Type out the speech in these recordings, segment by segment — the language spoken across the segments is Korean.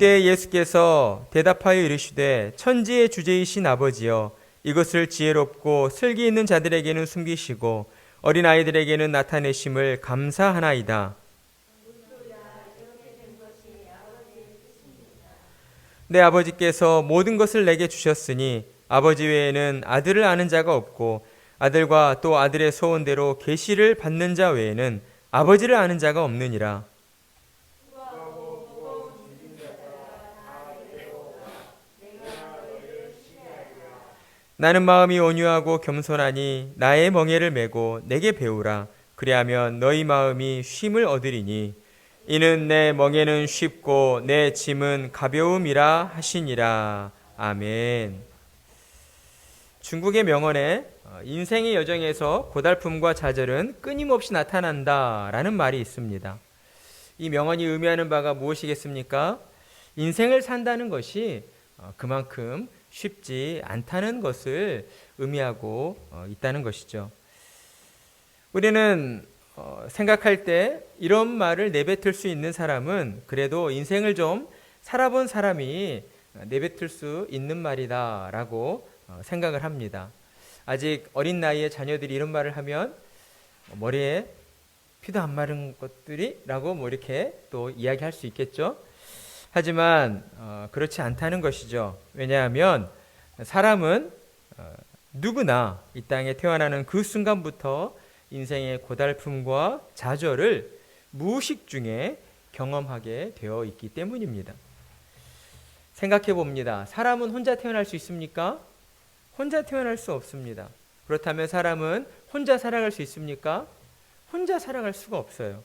이때 예수께서 대답하여 이르시되 천지의 주제이신 아버지여 이것을 지혜롭고 슬기 있는 자들에게는 숨기시고 어린 아이들에게는 나타내심을 감사하나이다. 내 아버지께서 모든 것을 내게 주셨으니 아버지 외에는 아들을 아는 자가 없고 아들과 또 아들의 소원대로 계시를 받는 자 외에는 아버지를 아는 자가 없느니라. 나는 마음이 온유하고 겸손하니 나의 멍에를 메고 내게 배우라. 그리하면 너희 마음이 쉼을 얻으리니 이는 내 멍에는 쉽고 내 짐은 가벼움이라 하시니라. 아멘. 중국의 명언에 어, 인생의 여정에서 고달픔과 좌절은 끊임없이 나타난다라는 말이 있습니다. 이 명언이 의미하는 바가 무엇이겠습니까? 인생을 산다는 것이 어, 그만큼 쉽지 않다는 것을 의미하고 어, 있다는 것이죠. 우리는 어, 생각할 때 이런 말을 내뱉을 수 있는 사람은 그래도 인생을 좀 살아본 사람이 내뱉을 수 있는 말이다라고 어, 생각을 합니다. 아직 어린 나이에 자녀들이 이런 말을 하면 머리에 피도 안 마른 것들이라고 뭐 이렇게 또 이야기할 수 있겠죠. 하지만 어, 그렇지 않다는 것이죠. 왜냐하면 사람은 어, 누구나 이 땅에 태어나는 그 순간부터 인생의 고달픔과 좌절을 무의식 중에 경험하게 되어 있기 때문입니다. 생각해 봅니다. 사람은 혼자 태어날 수 있습니까? 혼자 태어날 수 없습니다. 그렇다면 사람은 혼자 살아갈 수 있습니까? 혼자 살아갈 수가 없어요.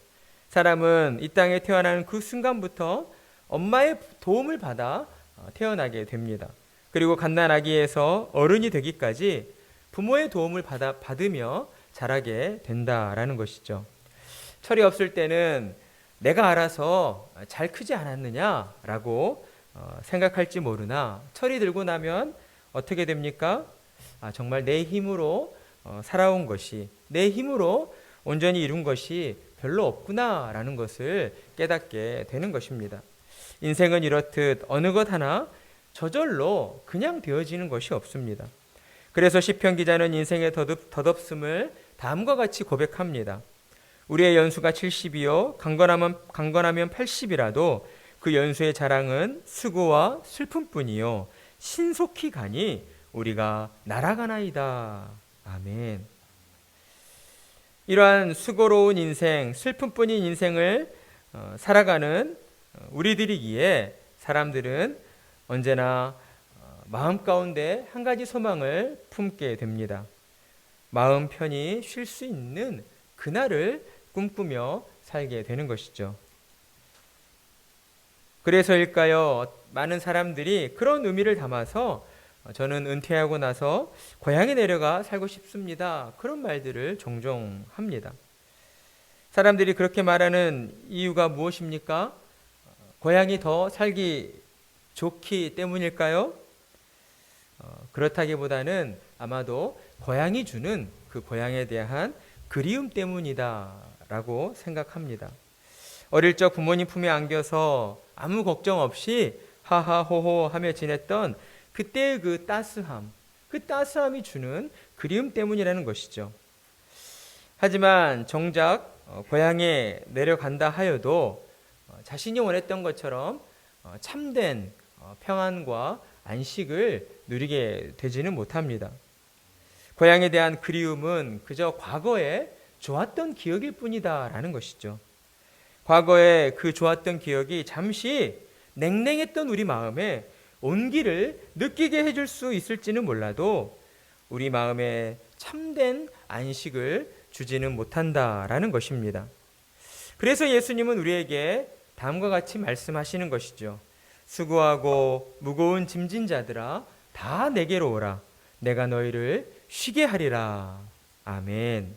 사람은 이 땅에 태어나는 그 순간부터 엄마의 도움을 받아 어, 태어나게 됩니다. 그리고 갓난 아기에서 어른이 되기까지 부모의 도움을 받아, 받으며 자라게 된다라는 것이죠. 철이 없을 때는 내가 알아서 잘 크지 않았느냐라고 어, 생각할지 모르나 철이 들고 나면 어떻게 됩니까? 아, 정말 내 힘으로 어, 살아온 것이 내 힘으로 온전히 이룬 것이 별로 없구나라는 것을 깨닫게 되는 것입니다. 인생은 이렇듯 어느 것 하나 저절로 그냥 되어지는 것이 없습니다. 그래서 시편 기자는 인생의 덧없, 덧없음을 다음과 같이 고백합니다. 우리의 연수가 70이요 강건하면 강건하면 80이라도 그 연수의 자랑은 수고와 슬픔뿐이요 신속히 가니 우리가 날아가나이다. 아멘. 이러한 수고로운 인생, 슬픔뿐인 인생을 어, 살아가는 우리들이기에 사람들은 언제나 어, 마음 가운데 한 가지 소망을 품게 됩니다. 마음 편히 쉴 수 있는 그날을 꿈꾸며 살게 되는 것이죠. 그래서일까요? 많은 사람들이 그런 의미를 담아서 저는 은퇴하고 나서 고향에 내려가 살고 싶습니다. 그런 말들을 종종 합니다. 사람들이 그렇게 말하는 이유가 무엇입니까? 고향이 더 살기 좋기 때문일까요? 어, 그렇다기보다는 아마도 고향이 주는 그 고향에 대한 그리움 때문이다라고 생각합니다. 어릴 적 부모님 품에 안겨서 아무 걱정 없이 하하호호 하며 지냈던 그때의 그 따스함, 그 따스함이 주는 그리움 때문이라는 것이죠. 하지만 정작 어, 고향에 내려간다 하여도 어, 자신이 원했던 것처럼 어, 참된 평안과 안식을 누리게 되지는 못합니다. 고향에 대한 그리움은 그저 과거에 좋았던 기억일 뿐이다라는 것이죠. 과거에 그 좋았던 기억이 잠시 냉랭했던 우리 마음에 온기를 느끼게 해줄 수 있을지는 몰라도 우리 마음에 참된 안식을 주지는 못한다라는 것입니다. 그래서 예수님은 우리에게 다음과 같이 말씀하시는 것이죠. 수고하고 무거운 짐진 자들아 다 내게로 오라. 내가 너희를 쉬게 하리라. 아멘.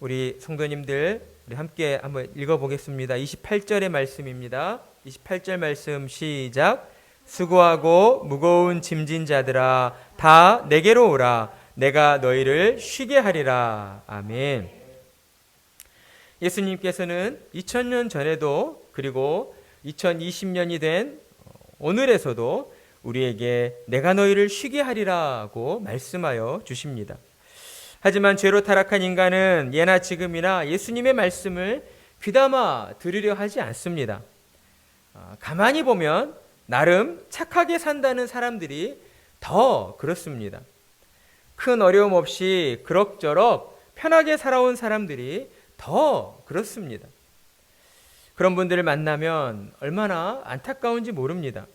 우리 성도님들 우리 함께 한번 읽어 보겠습니다. 28절의 말씀입니다. 28절 말씀 시작. 수고하고 무거운 짐진 자들아 다 내게로 오라. 내가 너희를 쉬게 하리라. 아멘. 예수님께서는 2000년 전에도 그리고 2020년이 된 오늘에서도 우리에게 내가 너희를 쉬게 하리라고 말씀하여 주십니다. 하지만 죄로 타락한 인간은 예나 지금이나 예수님의 말씀을 귀담아 들으려 하지 않습니다. 아, 가만히 보면 나름 착하게 산다는 사람들이 더 그렇습니다. 큰 어려움 없이 그럭저럭 편하게 살아온 사람들이 더 그렇습니다. 그런 분들을 만나면 얼마나 안타까운지 모릅니다.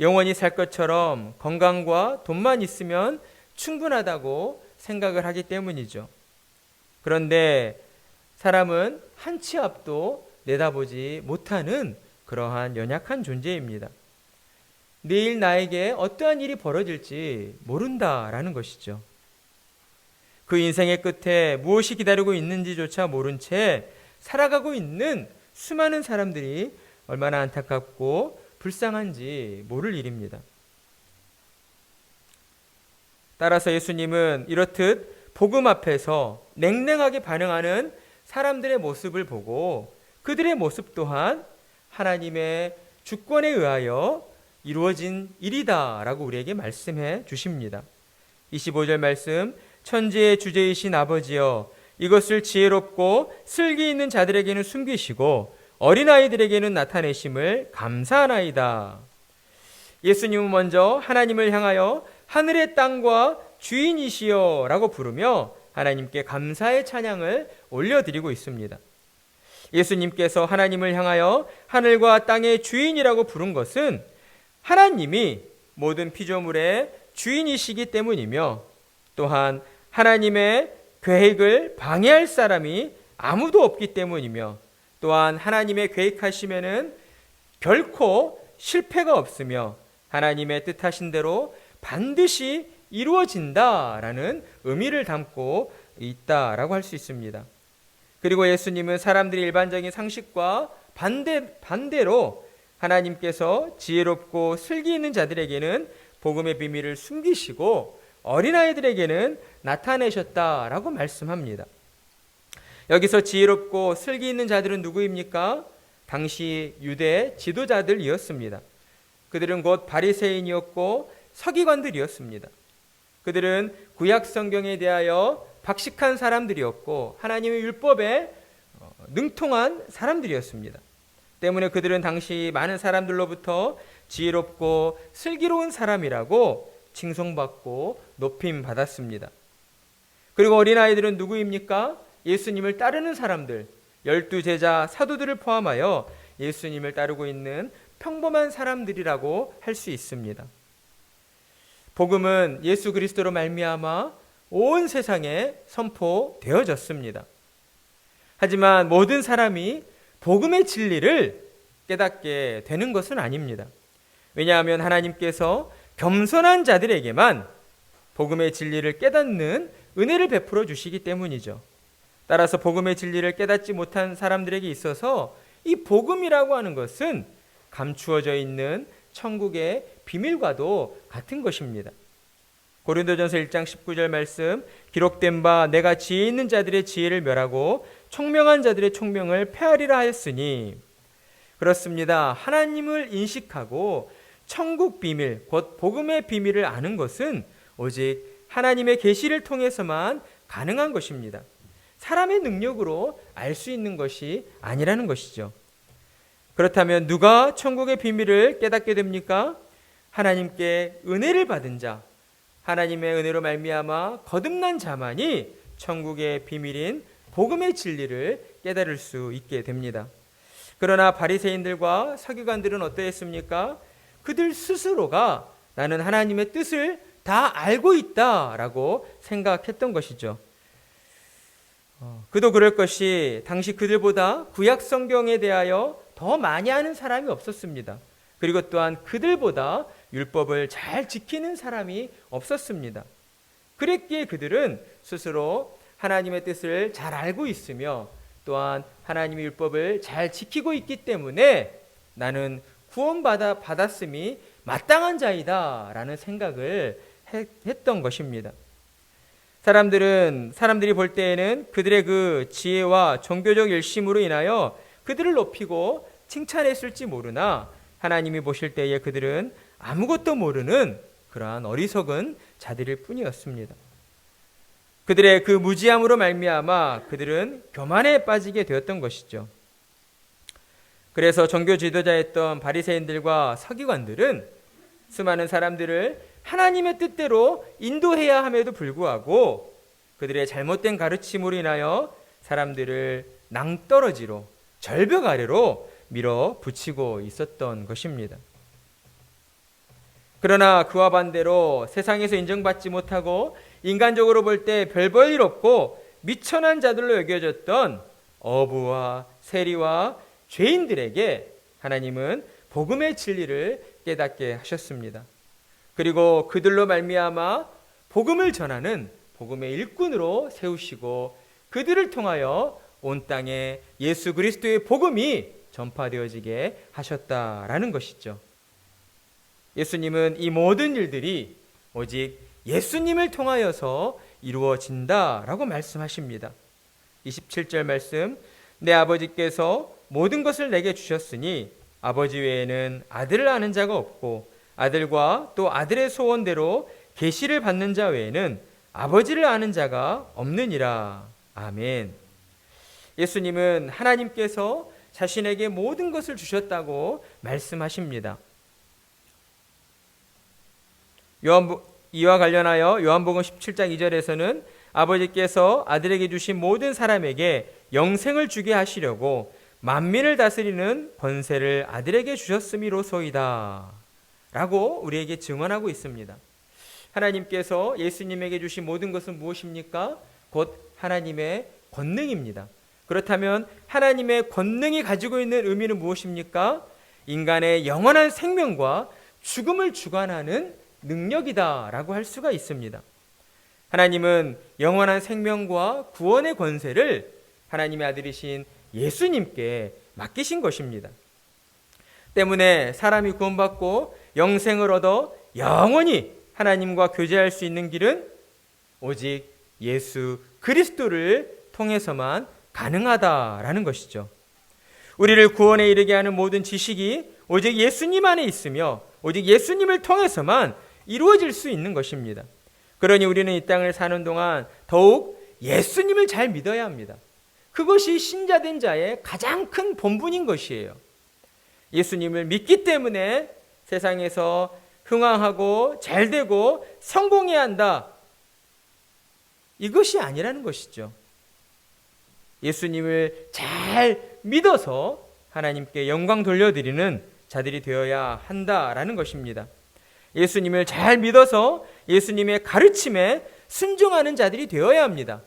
영원히 살 것처럼 건강과 돈만 있으면 충분하다고 생각을 하기 때문이죠. 그런데 사람은 한 치 앞도 내다보지 못하는 그러한 연약한 존재입니다. 내일 나에게 어떠한 일이 벌어질지 모른다라는 것이죠. 그 인생의 끝에 무엇이 기다리고 있는지조차 모른 채 살아가고 있는 수많은 사람들이 얼마나 안타깝고 불쌍한지 모를 일입니다. 따라서 예수님은 이렇듯 복음 앞에서 냉랭하게 반응하는 사람들의 모습을 보고 그들의 모습 또한 하나님의 주권에 의하여 이루어진 일이다라고 우리에게 말씀해 주십니다. 25절 말씀 천지의 주제이신 아버지여 이것을 지혜롭고 슬기 있는 자들에게는 숨기시고 어린아이들에게는 나타내심을 감사하나이다. 예수님은 먼저 하나님을 향하여 하늘의 땅과 주인이시여 라고 부르며 하나님께 감사의 찬양을 올려드리고 있습니다. 예수님께서 하나님을 향하여 하늘과 땅의 주인이라고 부른 것은 하나님이 모든 피조물의 주인이시기 때문이며 또한 하나님의 계획을 방해할 사람이 아무도 없기 때문이며 또한 하나님의 계획하시면은 결코 실패가 없으며 하나님의 뜻하신 대로 반드시 이루어진다라는 의미를 담고 있다라고 할 수 있습니다. 그리고 예수님은 사람들의 일반적인 상식과 반대 반대로 하나님께서 지혜롭고 슬기 있는 자들에게는 복음의 비밀을 숨기시고 어린아이들에게는 나타내셨다라고 말씀합니다. 여기서 지혜롭고 슬기 있는 자들은 누구입니까? 당시 유대 지도자들이었습니다. 그들은 곧 바리새인이었고 서기관들이었습니다. 그들은 구약 성경에 대하여 박식한 사람들이었고 하나님의 율법에 어, 능통한 사람들이었습니다. 때문에 그들은 당시 많은 사람들로부터 지혜롭고 슬기로운 사람이라고 칭송받고 높임 받았습니다. 그리고 어린아이들은 누구입니까? 예수님을 따르는 사람들, 열두 제자 사도들을 포함하여 예수님을 따르고 있는 평범한 사람들이라고 할 수 있습니다. 복음은 예수 그리스도로 말미암아 온 세상에 선포되어졌습니다. 하지만 모든 사람이 복음의 진리를 깨닫게 되는 것은 아닙니다. 왜냐하면 하나님께서 겸손한 자들에게만 복음의 진리를 깨닫는 은혜를 베풀어 주시기 때문이죠. 따라서 복음의 진리를 깨닫지 못한 사람들에게 있어서 이 복음이라고 하는 것은 감추어져 있는 천국의 비밀과도 같은 것입니다. 고린도전서 1장 19절 말씀 기록된 바 내가 지혜 있는 자들의 지혜를 멸하고 총명한 자들의 총명을 폐하리라 하였으니 그렇습니다. 하나님을 인식하고 천국 비밀 곧 복음의 비밀을 아는 것은 오직 하나님의 계시를 통해서만 가능한 것입니다. 사람의 능력으로 알 수 있는 것이 아니라는 것이죠. 그렇다면 누가 천국의 비밀을 깨닫게 됩니까? 하나님께 은혜를 받은 자, 하나님의 은혜로 말미암아 거듭난 자만이 천국의 비밀인 복음의 진리를 깨달을 수 있게 됩니다. 그러나 바리새인들과 서기관들은 어떠했습니까? 그들 스스로가 나는 하나님의 뜻을 다 알고 있다라고 생각했던 것이죠. 어, 그도 그럴 것이 당시 그들보다 구약 성경에 대하여 더 많이 아는 사람이 없었습니다. 그리고 또한 그들보다 율법을 잘 지키는 사람이 없었습니다. 그랬기에 그들은 스스로 하나님의 뜻을 잘 알고 있으며 또한 하나님의 율법을 잘 지키고 있기 때문에 나는 구원받아 받았음이 마땅한 자이다라는 생각을 했던 것입니다. 사람들은 사람들이 볼 때에는 그들의 그 지혜와 종교적 열심으로 인하여 그들을 높이고 칭찬했을지 모르나 하나님이 보실 때에 그들은 아무것도 모르는 그러한 어리석은 자들일 뿐이었습니다. 그들의 그 무지함으로 말미암아 그들은 교만에 빠지게 되었던 것이죠. 그래서 종교 지도자였던 바리새인들과 서기관들은 수많은 사람들을 하나님의 뜻대로 인도해야 함에도 불구하고 그들의 잘못된 가르침으로 인하여 사람들을 낭떠러지로 절벽 아래로 밀어 붙이고 있었던 것입니다. 그러나 그와 반대로 세상에서 인정받지 못하고 인간적으로 볼 때 별 볼 일 없고 미천한 자들로 여겨졌던 어부와 세리와 죄인들에게 하나님은 복음의 진리를 깨닫게 하셨습니다. 그리고 그들로 말미암아 복음을 전하는 복음의 일꾼으로 세우시고 그들을 통하여 온 땅에 예수 그리스도의 복음이 전파되어지게 하셨다라는 것이죠. 예수님은 이 모든 일들이 오직 예수님을 통하여서 이루어진다라고 말씀하십니다. 27절 말씀 내 아버지께서 모든 것을 내게 주셨으니 아버지 외에는 아들을 아는 자가 없고 아들과 또 아들의 소원대로 계시를 받는 자 외에는 아버지를 아는 자가 없느니라. 아멘. 예수님은 하나님께서 자신에게 모든 것을 주셨다고 말씀하십니다. 요한 이와 관련하여 요한복음 17장 2절에서는 아버지께서 아들에게 주신 모든 사람에게 영생을 주게 하시려고 만민을 다스리는 권세를 아들에게 주셨음이로소이다. 라고 우리에게 증언하고 있습니다. 하나님께서 예수님에게 주신 모든 것은 무엇입니까? 곧 하나님의 권능입니다. 그렇다면 하나님의 권능이 가지고 있는 의미는 무엇입니까? 인간의 영원한 생명과 죽음을 주관하는 능력이다라고 할 수가 있습니다. 하나님은 영원한 생명과 구원의 권세를 하나님의 아들이신 예수님께 맡기신 것입니다. 때문에 사람이 구원받고 영생을 얻어 영원히 하나님과 교제할 수 있는 길은 오직 예수 그리스도를 통해서만 가능하다라는 것이죠. 우리를 구원에 이르게 하는 모든 지식이 오직 예수님 안에 있으며 오직 예수님을 통해서만 이루어질 수 있는 것입니다. 그러니 우리는 이 땅을 사는 동안 더욱 예수님을 잘 믿어야 합니다. 그것이 신자된 자의 가장 큰 본분인 것이에요. 예수님을 믿기 때문에 세상에서 흥왕하고 잘 되고 성공해야 한다. 이것이 아니라는 것이죠. 예수님을 잘 믿어서 하나님께 영광 돌려드리는 자들이 되어야 한다라는 것입니다. 예수님을 잘 믿어서 예수님의 가르침에 순종하는 자들이 되어야 합니다.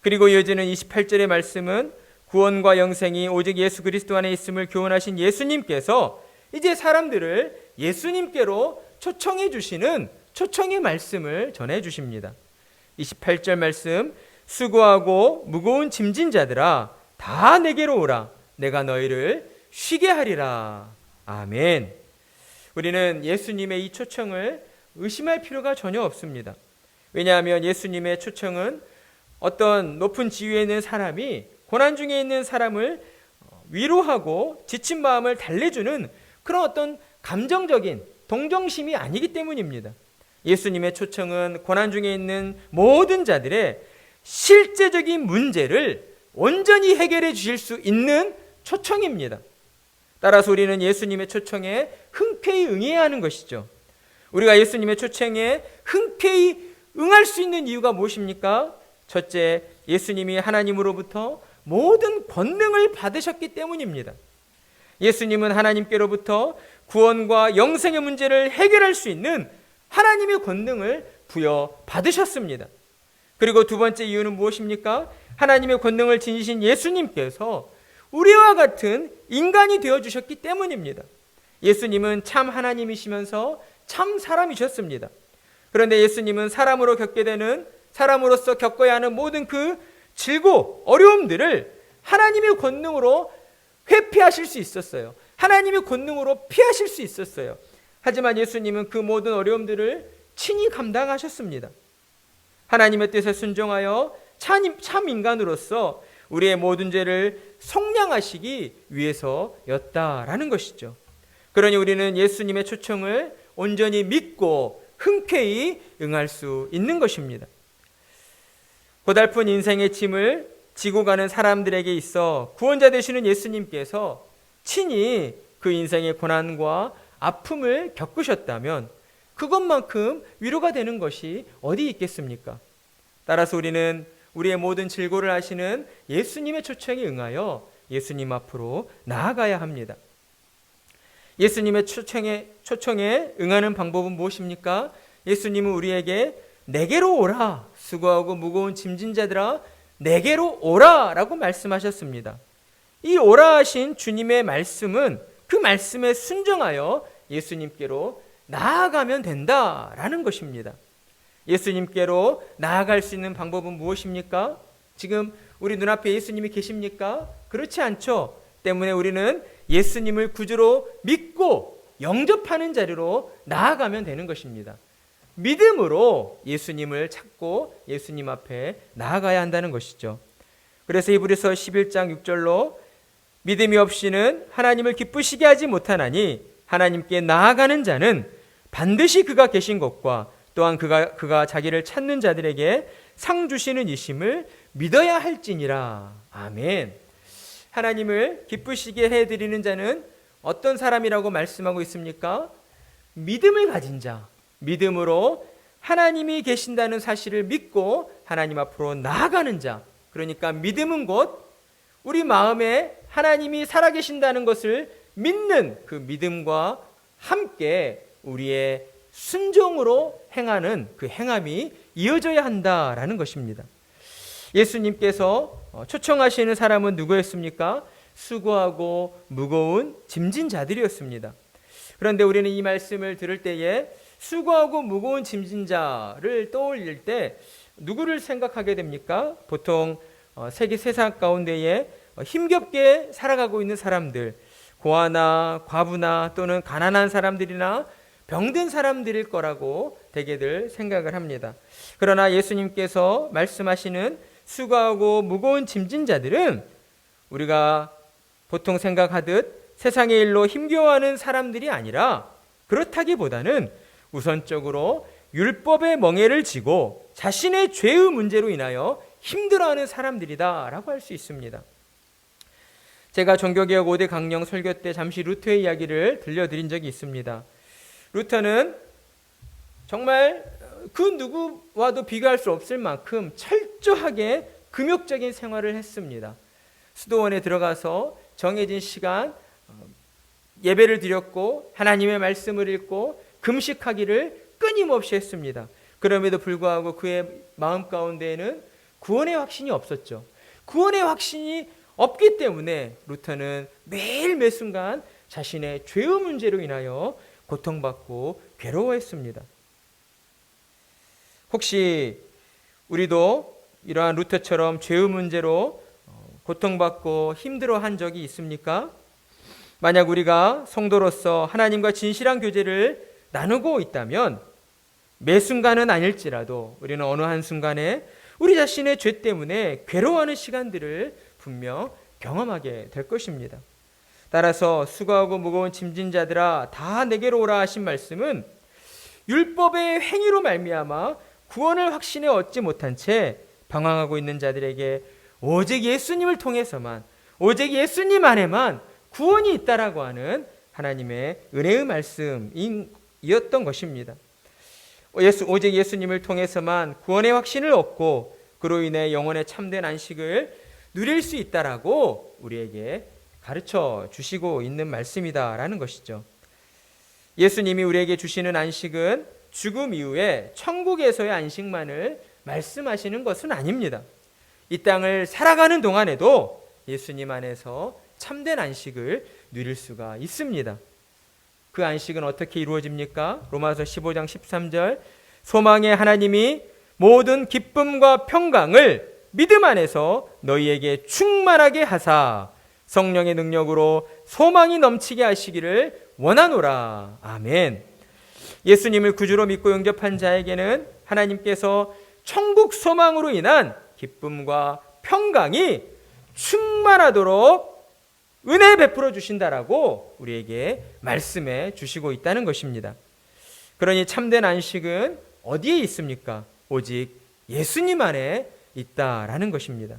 그리고 이어지는 28절의 말씀은 구원과 영생이 오직 예수 그리스도 안에 있음을 교훈하신 예수님께서 이제 사람들을 예수님께로 초청해 주시는 초청의 말씀을 전해 주십니다. 28절 말씀 수고하고 무거운 짐진 자들아 다 내게로 오라 내가 너희를 쉬게 하리라. 아멘. 우리는 예수님의 이 초청을 의심할 필요가 전혀 없습니다. 왜냐하면 예수님의 초청은 어떤 높은 지위에 있는 사람이 고난 중에 있는 사람을 위로하고 지친 마음을 달래주는 그런 어떤 감정적인 동정심이 아니기 때문입니다. 예수님의 초청은 고난 중에 있는 모든 자들의 실제적인 문제를 온전히 해결해 주실 수 있는 초청입니다. 따라서 우리는 예수님의 초청에 흔쾌히 응해야 하는 것이죠. 우리가 예수님의 초청에 흔쾌히 응할 수 있는 이유가 무엇입니까? 첫째, 예수님이 하나님으로부터 모든 권능을 받으셨기 때문입니다. 예수님은 하나님께로부터 구원과 영생의 문제를 해결할 수 있는 하나님의 권능을 부여 받으셨습니다. 그리고 두 번째 이유는 무엇입니까? 하나님의 권능을 지니신 예수님께서 우리와 같은 인간이 되어 주셨기 때문입니다. 예수님은 참 하나님이시면서 참 사람이셨습니다. 그런데 예수님은 사람으로 겪게 되는 사람으로서 겪어야 하는 모든 그 질고 어려움들을 하나님의 권능으로 회피하실 수 있었어요. 하나님의 권능으로 피하실 수 있었어요. 하지만 예수님은 그 모든 어려움들을 친히 감당하셨습니다. 하나님의 뜻에 순종하여 참 인간으로서 우리의 모든 죄를 속량하시기 위해서였다라는 것이죠. 그러니 우리는 예수님의 초청을 온전히 믿고 흔쾌히 응할 수 있는 것입니다. 고달픈 인생의 짐을 지고 가는 사람들에게 있어 구원자 되시는 예수님께서 친히 그 인생의 고난과 아픔을 겪으셨다면 그것만큼 위로가 되는 것이 어디 있겠습니까? 따라서 우리는 우리의 모든 질고를 하시는 예수님의 초청에 응하여 예수님 앞으로 나아가야 합니다. 예수님의 초청에, 초청에 응하는 방법은 무엇입니까? 예수님은 우리에게 내게로 오라 수고하고 무거운 짐진 자들아 내게로 오라라고 말씀하셨습니다. 이 오라 하신 주님의 말씀은 그 말씀에 순종하여 예수님께로 나아가면 된다라는 것입니다. 예수님께로 나아갈 수 있는 방법은 무엇입니까? 지금 우리 눈앞에 예수님이 계십니까? 그렇지 않죠. 때문에 우리는 예수님을 구주로 믿고 영접하는 자리로 나아가면 되는 것입니다. 믿음으로 예수님을 찾고 예수님 앞에 나아가야 한다는 것이죠. 그래서 이브리서 11장 6절로 믿음이 없이는 하나님을 기쁘시게 하지 못하나니 하나님께 나아가는 자는 반드시 그가 계신 것과 또한 그가 그가 자기를 찾는 자들에게 상 주시는 이심을 믿어야 할지니라. 아멘. 하나님을 기쁘시게 해 드리는 자는 어떤 사람이라고 말씀하고 있습니까? 믿음을 가진 자. 믿음으로 하나님이 계신다는 사실을 믿고 하나님 앞으로 나아가는 자. 그러니까 믿음은 곧 우리 마음에 하나님이 살아계신다는 것을 믿는 그 믿음과 함께 우리의 순종으로 행하는 그 행함이 이어져야 한다라는 것입니다. 예수님께서 어, 초청하시는 사람은 누구였습니까? 수고하고 무거운 짐진 자들이었습니다. 그런데 우리는 이 말씀을 들을 때에 수고하고 무거운 짐진 자를 떠올릴 때 누구를 생각하게 됩니까? 보통 어, 세계 세상 가운데에 어, 힘겹게 살아가고 있는 사람들, 고아나 과부나 또는 가난한 사람들이나 병든 사람들일 거라고 대개들 생각을 합니다. 그러나 예수님께서 말씀하시는 수고하고 무거운 짐진 자들은 우리가 보통 생각하듯 세상의 일로 힘겨워하는 사람들이 아니라 그렇다기보다는 우선적으로 율법의 멍에를 지고 자신의 죄의 문제로 인하여 힘들어하는 사람들이다라고 할 수 있습니다. 제가 종교개혁 5대 강령 설교 때 잠시 루터의 이야기를 들려드린 적이 있습니다. 루터는 정말 그 누구와도 비교할 수 없을 만큼 철저하게 금욕적인 생활을 했습니다. 수도원에 들어가서 정해진 시간 어, 예배를 드렸고 하나님의 말씀을 읽고 금식하기를 끊임없이 했습니다. 그럼에도 불구하고 그의 마음 가운데에는 구원의 확신이 없었죠. 구원의 확신이 없기 때문에 루터는 매일 매 순간 자신의 죄의 문제로 인하여 고통받고 괴로워했습니다. 혹시 우리도 이러한 루터처럼 죄의 문제로 어, 고통받고 힘들어한 적이 있습니까? 만약 우리가 성도로서 하나님과 진실한 교제를 나누고 있다면 매 순간은 아닐지라도 우리는 어느 한 순간에 우리 자신의 죄 때문에 괴로워하는 시간들을 분명 경험하게 될 것입니다. 따라서 수고하고 무거운 짐진 자들아 다 내게로 오라 하신 말씀은 율법의 행위로 말미암아 구원을 확신해 얻지 못한 채 방황하고 있는 자들에게 오직 예수님을 통해서만 오직 예수님 안에만 구원이 있다라고 하는 하나님의 은혜의 말씀 이었던 것입니다. 예수, 오직 예수님을 통해서만 구원의 확신을 얻고 그로 인해 영혼의 참된 안식을 누릴 수 있다라고 우리에게 가르쳐 주시고 있는 말씀이다라는 것이죠. 예수님이 우리에게 주시는 안식은 죽음 이후에 천국에서의 안식만을 말씀하시는 것은 아닙니다. 이 땅을 살아가는 동안에도 예수님 안에서 참된 안식을 누릴 수가 있습니다. 그 안식은 어떻게 이루어집니까? 로마서 15장 13절 소망의 하나님이 모든 기쁨과 평강을 믿음 안에서 너희에게 충만하게 하사 성령의 능력으로 소망이 넘치게 하시기를 원하노라. 아멘. 예수님을 구주로 믿고 영접한 자에게는 하나님께서 천국 소망으로 인한 기쁨과 평강이 충만하도록 은혜 베풀어 주신다라고 우리에게 말씀해 주시고 있다는 것입니다. 그러니 참된 안식은 어디에 있습니까? 오직 예수님 안에 있다라는 것입니다.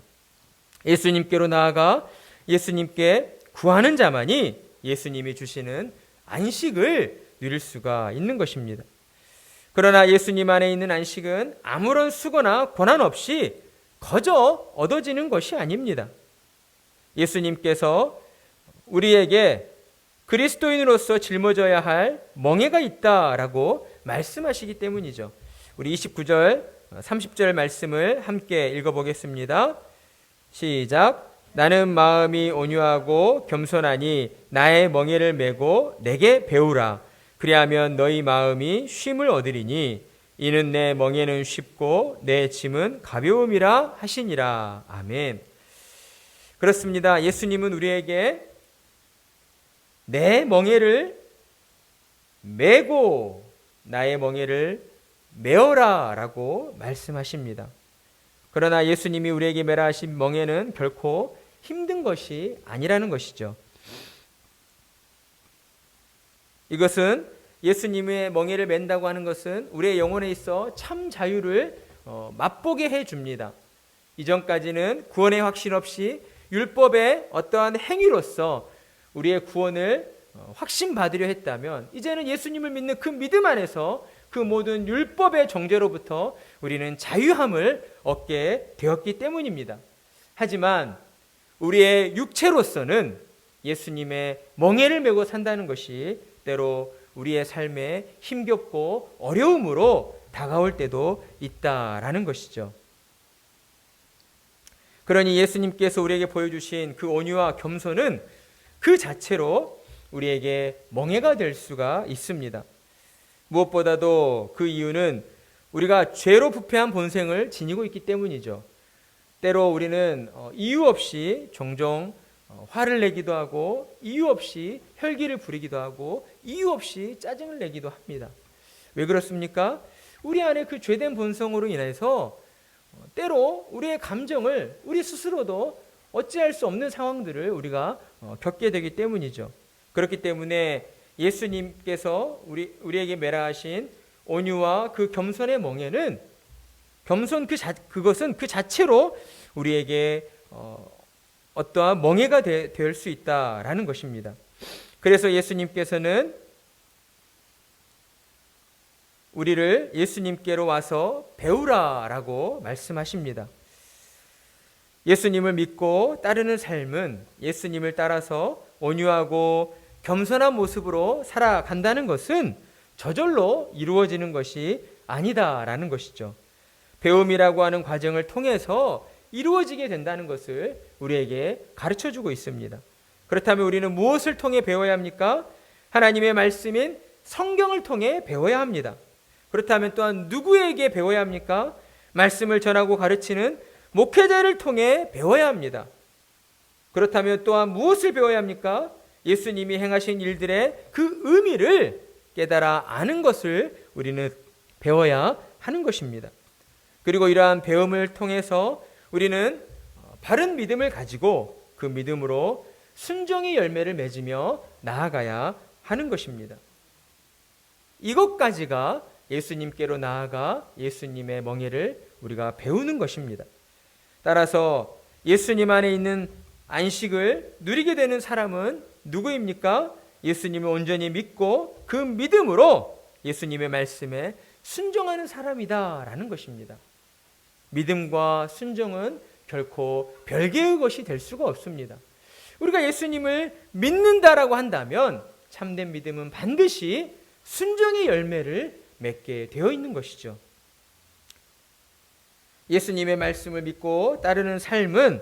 예수님께로 나아가 예수님께 구하는 자만이 예수님이 주시는 안식을 누릴 수가 있는 것입니다. 그러나 예수님 안에 있는 안식은 아무런 수고나 고난 없이 거저 얻어지는 것이 아닙니다. 예수님께서 우리에게 그리스도인으로서 짊어져야 할 멍해가 있다라고 말씀하시기 때문이죠. 우리 29절, 30절 말씀을 함께 읽어보겠습니다. 시작. 나는 마음이 온유하고 겸손하니 나의 멍에를 메고 내게 배우라. 그리하면 너희 마음이 쉼을 얻으리니 이는 내 멍에는 쉽고 내 짐은 가벼움이라 하시니라. 아멘. 그렇습니다. 예수님은 우리에게 내 멍에를 메고 나의 멍에를 메어라 라고 말씀하십니다. 그러나 예수님이 우리에게 메라 하신 멍에는 결코 힘든 것이 아니라는 것이죠. 이것은 예수님의 멍에를 맨다고 하는 것은 우리의 영혼에 있어 참 자유를 어, 맛보게 해 줍니다. 이전까지는 구원의 확신 없이 율법의 어떠한 행위로서 우리의 구원을 어, 확신받으려 했다면 이제는 예수님을 믿는 그 믿음 안에서 그 모든 율법의 정죄로부터 우리는 자유함을 얻게 되었기 때문입니다. 하지만 우리의 육체로서는 예수님의 멍에를 메고 산다는 것이 때로 우리의 삶에 힘겹고 어려움으로 다가올 때도 있다라는 것이죠. 그러니 예수님께서 우리에게 보여주신 그 온유와 겸손은 그 자체로 우리에게 멍해가 될 수가 있습니다. 무엇보다도 그 이유는 우리가 죄로 부패한 본성을 지니고 있기 때문이죠. 때로 우리는 어, 이유 없이 종종 어, 화를 내기도 하고 이유 없이 혈기를 부리기도 하고 이유 없이 짜증을 내기도 합니다. 왜 그렇습니까? 우리 안에 그 죄된 본성으로 인해서 어, 때로 우리의 감정을 우리 스스로도 어찌할 수 없는 상황들을 우리가 겪게 되기 때문이죠. 그렇기 때문에 예수님께서 우리 우리에게 매라하신 온유와 그 겸손의 멍에는 겸손 그 자, 그것은 그 자체로 우리에게 어, 어떠한 멍해가 될 수 있다라는 것입니다. 그래서 예수님께서는 우리를 예수님께로 와서 배우라라고 말씀하십니다. 예수님을 믿고 따르는 삶은 예수님을 따라서 온유하고 겸손한 모습으로 살아간다는 것은 저절로 이루어지는 것이 아니다라는 것이죠. 배움이라고 하는 과정을 통해서 이루어지게 된다는 것을 우리에게 가르쳐 주고 있습니다. 그렇다면 우리는 무엇을 통해 배워야 합니까? 하나님의 말씀인 성경을 통해 배워야 합니다. 그렇다면 또한 누구에게 배워야 합니까? 말씀을 전하고 가르치는 목회자를 통해 배워야 합니다. 그렇다면 또한 무엇을 배워야 합니까? 예수님이 행하신 일들의 그 의미를 깨달아 아는 것을 우리는 배워야 하는 것입니다. 그리고 이러한 배움을 통해서 우리는 바른 믿음을 가지고 그 믿음으로 순종의 열매를 맺으며 나아가야 하는 것입니다. 이것까지가 예수님께로 나아가 예수님의 멍에를 우리가 배우는 것입니다. 따라서 예수님 안에 있는 안식을 누리게 되는 사람은 누구입니까? 예수님을 온전히 믿고 그 믿음으로 예수님의 말씀에 순종하는 사람이다라는 것입니다. 믿음과 순종은 결코 별개의 것이 될 수가 없습니다. 우리가 예수님을 믿는다라고 한다면 참된 믿음은 반드시 순종의 열매를 맺게 되어 있는 것이죠. 예수님의 말씀을 믿고 따르는 삶은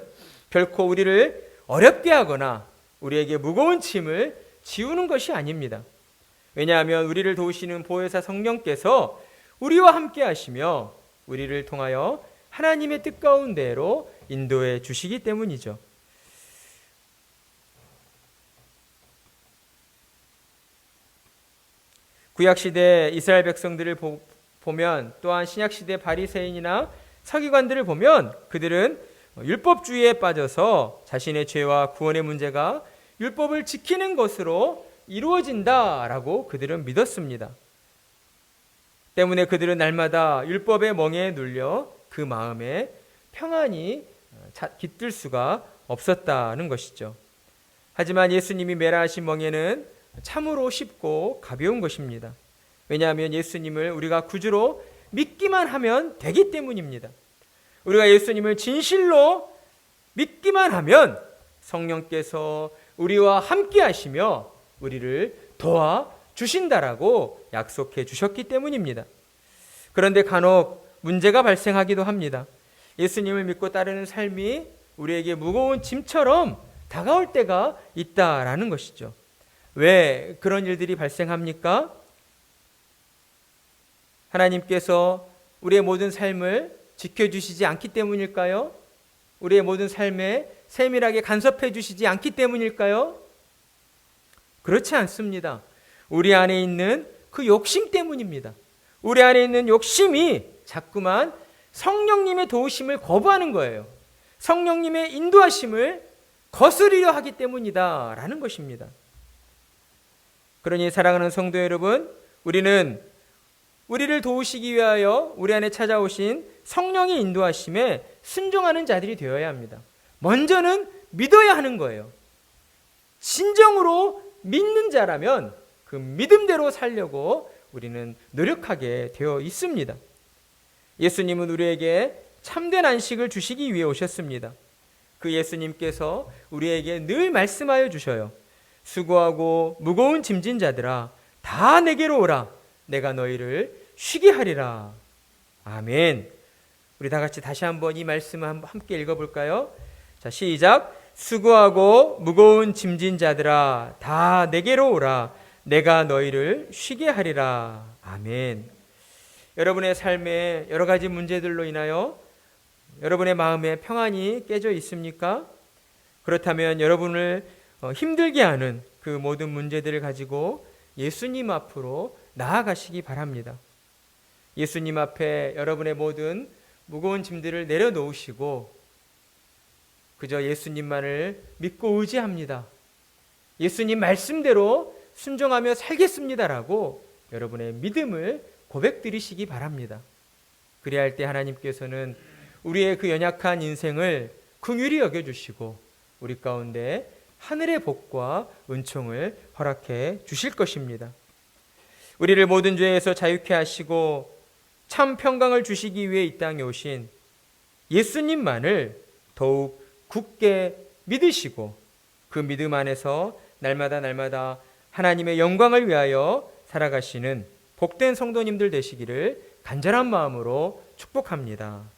결코 우리를 어렵게 하거나 우리에게 무거운 짐을 지우는 것이 아닙니다. 왜냐하면 우리를 도우시는 보혜사 성령께서 우리와 함께 하시며 우리를 통하여 하나님의 뜻 가운데로 인도해 주시기 때문이죠. 구약 시대 이스라엘 백성들을 보, 면 또한 신약 시대 바리새인이나 서기관들을 보면 그들은 율법주의에 빠져서 자신의 죄와 구원의 문제가 율법을 지키는 것으로 이루어진다라고 그들은 믿었습니다. 때문에 그들은 날마다 율법의 멍에 눌려 그 마음에 평안이 자- 깃들 수가 없었다는 것이죠. 하지만 예수님이 매라하신 멍에는 참으로 쉽고 가벼운 것입니다. 왜냐하면 예수님을 우리가 구주로 믿기만 하면 되기 때문입니다. 우리가 예수님을 진실로 믿기만 하면 성령께서 우리와 함께 하시며 우리를 도와 주신다라고 약속해 주셨기 때문입니다. 그런데 간혹 문제가 발생하기도 합니다. 예수님을 믿고 따르는 삶이 우리에게 무거운 짐처럼 다가올 때가 있다라는 것이죠. 왜 그런 일들이 발생합니까? 하나님께서 우리의 모든 삶을 지켜주시지 않기 때문일까요? 우리의 모든 삶에 세밀하게 간섭해 주시지 않기 때문일까요? 그렇지 않습니다. 우리 안에 있는 그 욕심 때문입니다. 우리 안에 있는 욕심이 자꾸만 성령님의 도우심을 거부하는 거예요. 성령님의 인도하심을 거스리려 하기 때문이다 라는 것입니다. 그러니 사랑하는 성도 여러분, 우리는 우리를 도우시기 위하여 우리 안에 찾아오신 성령의 인도하심에 순종하는 자들이 되어야 합니다. 먼저는 믿어야 하는 거예요. 진정으로 믿는 자라면 그 믿음대로 살려고 우리는 노력하게 되어 있습니다. 예수님은 우리에게 참된 안식을 주시기 위해 오셨습니다. 그 예수님께서 우리에게 늘 말씀하여 주셔요. 수고하고 무거운 짐진 자들아 다 내게로 오라 내가 너희를 쉬게 하리라. 아멘. 우리 다 같이 다시 한번 이 말씀을 함께 읽어 볼까요? 자, 시작. 수고하고 무거운 짐진 자들아 다 내게로 오라 내가 너희를 쉬게 하리라. 아멘. 여러분의 삶에 여러 가지 문제들로 인하여 여러분의 마음에 평안이 깨져 있습니까? 그렇다면 여러분을 어, 힘들게 하는 그 모든 문제들을 가지고 예수님 앞으로 나아가시기 바랍니다. 예수님 앞에 여러분의 모든 무거운 짐들을 내려놓으시고 그저 예수님만을 믿고 의지합니다. 예수님 말씀대로 순종하며 살겠습니다라고 여러분의 믿음을 고백드리시기 바랍니다. 그리할 때 하나님께서는 우리의 그 연약한 인생을 긍휼히 여겨 주시고 우리 가운데 하늘의 복과 은총을 허락해 주실 것입니다. 우리를 모든 죄에서 자유케 하시고 참 평강을 주시기 위해 이 땅에 오신 예수님만을 더욱 굳게 믿으시고 그 믿음 안에서 날마다 날마다 하나님의 영광을 위하여 살아가시는 복된 성도님들 되시기를 간절한 마음으로 축복합니다.